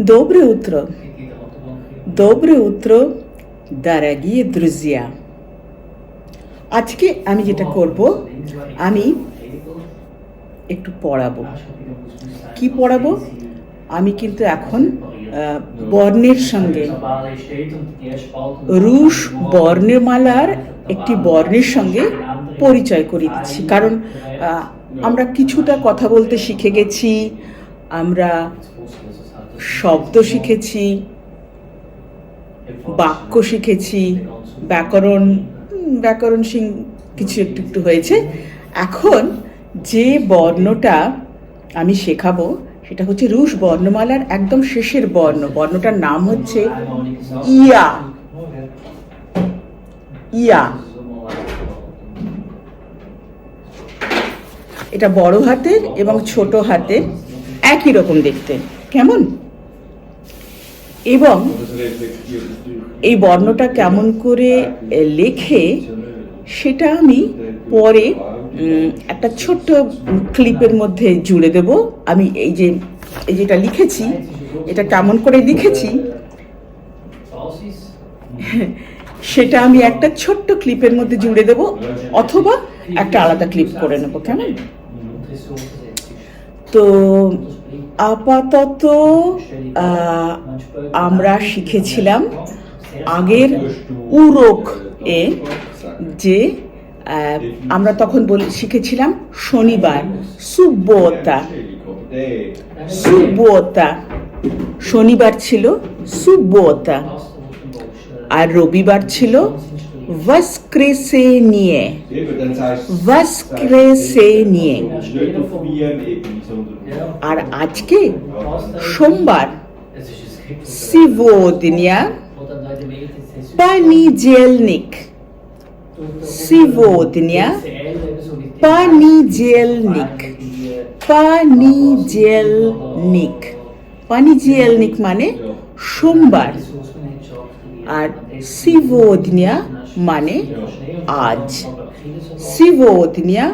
Доброе утро. Доброе утро, дорогие друзья. আজকে আমি যেটা করব আমি একটু পড়াবো কি পড়াবো আমি কিন্তু এখন আহ, বর্ণের সঙ্গে রুশ বর্ণমালার একটি বর্ণের সঙ্গে পরিচয় করে দিচ্ছি কারণ আহ, আমরা কিছুটা কথা বলতে শিখে গেছি আমরা শব্দ শিখেছি, বাক্য শিখেছি, ব্যাকরণ ব্যাকরণ সিং কিছু একটু একটু হয়েছে। এখন যে বর্ণটা আমি শেখাবো, সেটা হচ্ছে রুশ বর্ণমালার একদম শেষের বর্ণ। বর্ণটার নাম হচ্ছে ইয়া। ইয়া। এটা বড় হাতের এবং ছোট হাতের। একই রকম দেখতে। কেমন? এবং এই বর্ণটা কেমন করে লেখে, সেটা আমি পরে একটা ছোট্ট ক্লিপের মধ্যে জুড়ে দেব। আমি এই যে, এই যেটা লিখেছি, এটা কেমন করে লিখেছি? সেটা আমি একটা ছোট্ট ক্লিপের মধ্যে জুড়ে দেব, অথবা একটা আলাদা ক্লিপ করে নেব। কেমন? তো আপাতত আমরা শিখেছিলাম আগের উরক এ যে আমরা তখন বলে, শিখেছিলাম শনিবার, সুব্বতা। সুব্বতা। শনিবার ছিল সুব্বতা। আর রবিবার ছিল ভাস্ক্রেসে নিয়ে ভাস্ক্রেসে নিয়ে আর আজকে সোমবার সিভোদিনিয়া পানিজেলনিক সিভোদিনিয়া পানিজেলনিক পানিজেলনিক পানিজেলনিক মানে সোমবার আর সিভোদিনিয়া মানে আজ। সিভোদিনিয়া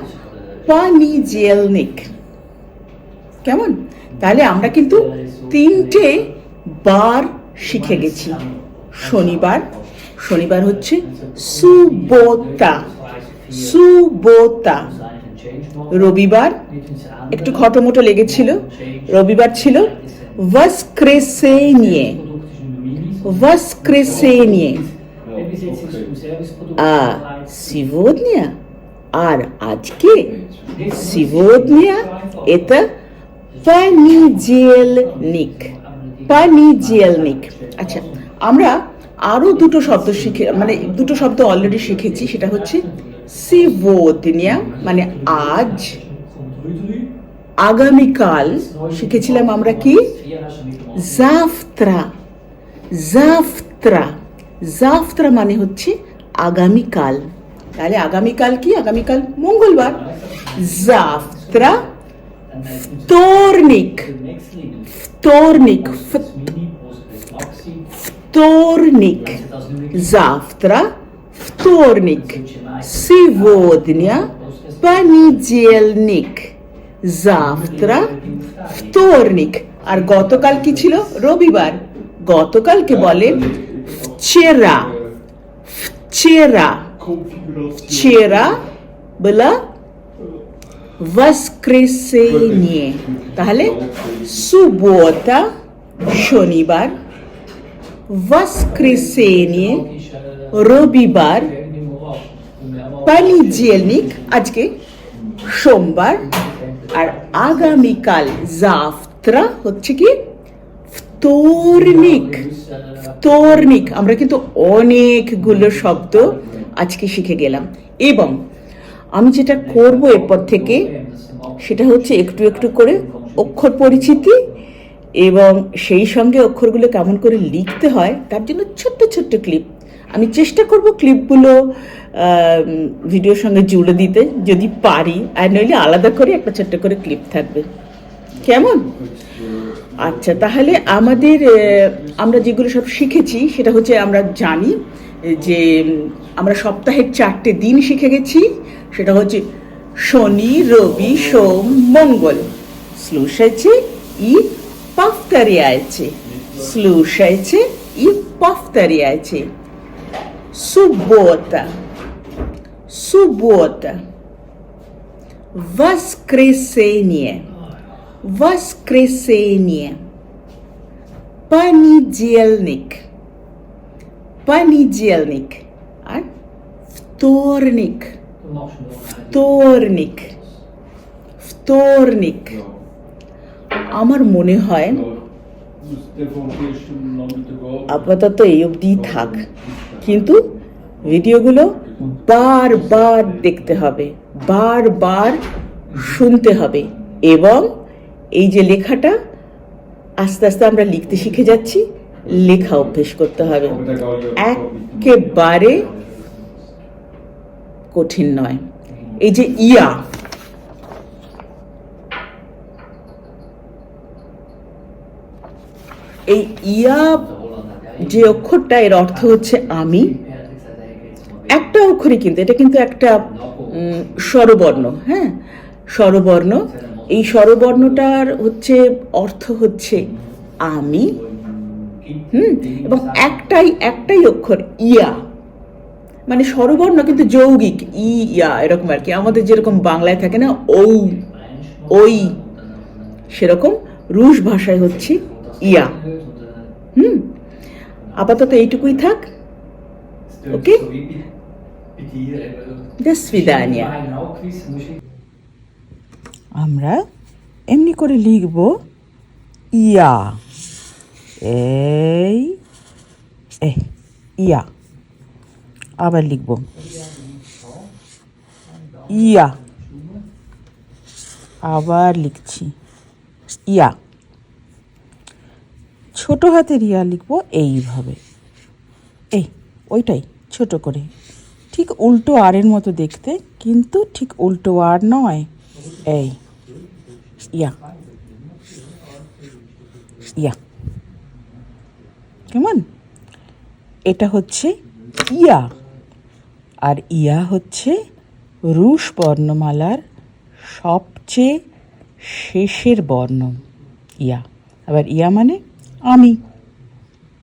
পানিজেলনিক। কেমন? তাহলে আমরা কিন্তু তিনটে বার শিখে গেছি। শনিবার। শনিবার হচ্ছে সুবোতা। সুবোতা। রবিবার। একটু খটোমটো লেগেছিল। রবিবার ছিল ভাস্ক্রেসে নিয়ে ভাস্ক্রেসে নিয়ে আ সিভোদনিয়া আর আজকে সিভোদনিয়া এটা পানিজেলনিক পানিজেলনিক আচ্ছা আমরা আরও দুটো শব্দ শিখে মানে দুটো শব্দ অলরেডি শিখেছি সেটা হচ্ছে সিভোদনিয়া মানে আজ আগামীকাল শিখেছিলাম আমরা কি জাফত্রা জাফত্রা জাফত্রা মানে হচ্ছে আগামীকাল তাহলে আগামীকাল কি আগামীকাল মঙ্গলবার জাফত্রা Вторник. Вторник. Вторник. Завтра. Вторник. Сегодня. Понедельник. Завтра. Вторник. আর গতকাল কি ছিল রবিবার গতকালকে বলে вчера. Вчера. Вчера было воскресенье তাহলে সুবোতা শনিবার воскресенье রবিবার পানিজেলনিক আজকে সোমবার আর আগামীকাল জাফত্রা হচ্ছে কি ফতোরনিক ফতোরনিক। আমরা কিন্তু অনেকগুলো শব্দ আজকে শিখে গেলাম। এবং আমি যেটা করব এরপর থেকে, সেটা হচ্ছে একটু একটু করে অক্ষর পরিচিতি এবং সেই সঙ্গে অক্ষরগুলো কেমন করে লিখতে হয়, তার জন্য ছোট্ট ছোট্ট ক্লিপ। আমি চেষ্টা করব ক্লিপগুলো ভিডিওর সঙ্গে জুড়ে দিতে, যদি পারি। আর নইলে আলাদা করে একটা ছোট্ট করে ক্লিপ থাকবে। কেমন আচ্ছা তাহলে আমাদের আহ, আমরা যেগুলো সব শিখেছি সেটা হচ্ছে আমরা জানি যে উম, আমরা সপ্তাহের চারটে দিন শিখে গেছি সেটা হচ্ছে শনি রবি সোম মঙ্গল স্লুসাইছে ই повторяйте. Слушайте и повторяйте. Суббота. Суббота. Воскресенье. Воскресенье. Понедельник. Понедельник. А? Вторник. Вторник. Вторник. আমার মনে হয় আপাতত এই অবধি থাক কিন্তু ভিডিওগুলো বারবার দেখতে হবে বারবার শুনতে হবে এবং এই যে লেখাটা, আস্তে আস্তে আমরা লিখতে শিখে যাচ্ছি, লেখা অভ্যেস করতে হবে। একেবারে কঠিন নয়। এই যে ইয়া, এই ইয়া যে অক্ষরটা, এর অর্থ হচ্ছে আমি। একটা অক্ষরই কিন্তু, এটা কিন্তু একটা স্বরবর্ণ হ্যাঁ? স্বরবর্ণ এই স্বরবর্ণটার হচ্ছে অর্থ হচ্ছে আমি হুম এবং একটাই একটাই অক্ষর ইয়া মানে স্বরবর্ণ কিন্তু যৌগিক ই ইয়া এরকম আর কি আমাদের যেরকম বাংলায় থাকে না ঔ ওই সেরকম রুশ ভাষায় হচ্ছে ইয়া হুম আপাতত এইটুকুই থাক Okay. До свидания. আমরা এমনি করে লিখব ইয়া। এই এ ইয়া। আবার লিখব ইয়া। আবার লিখছি ইয়া। ছোট হাতের ইয়া লিখব এইভাবে। এই, ওইটাই, ছোট করে। ঠিক উল্টো আরের মতো দেখতে, কিন্তু ঠিক উল্টো আর নয়। এই ইয়া ইয়া কেমন এটা হচ্ছে ইয়া। আর ইয়া হচ্ছে রুশ বর্ণমালার সবচেয়ে শেষের বর্ণ। ইয়া। আবার ইয়া মানে আমি।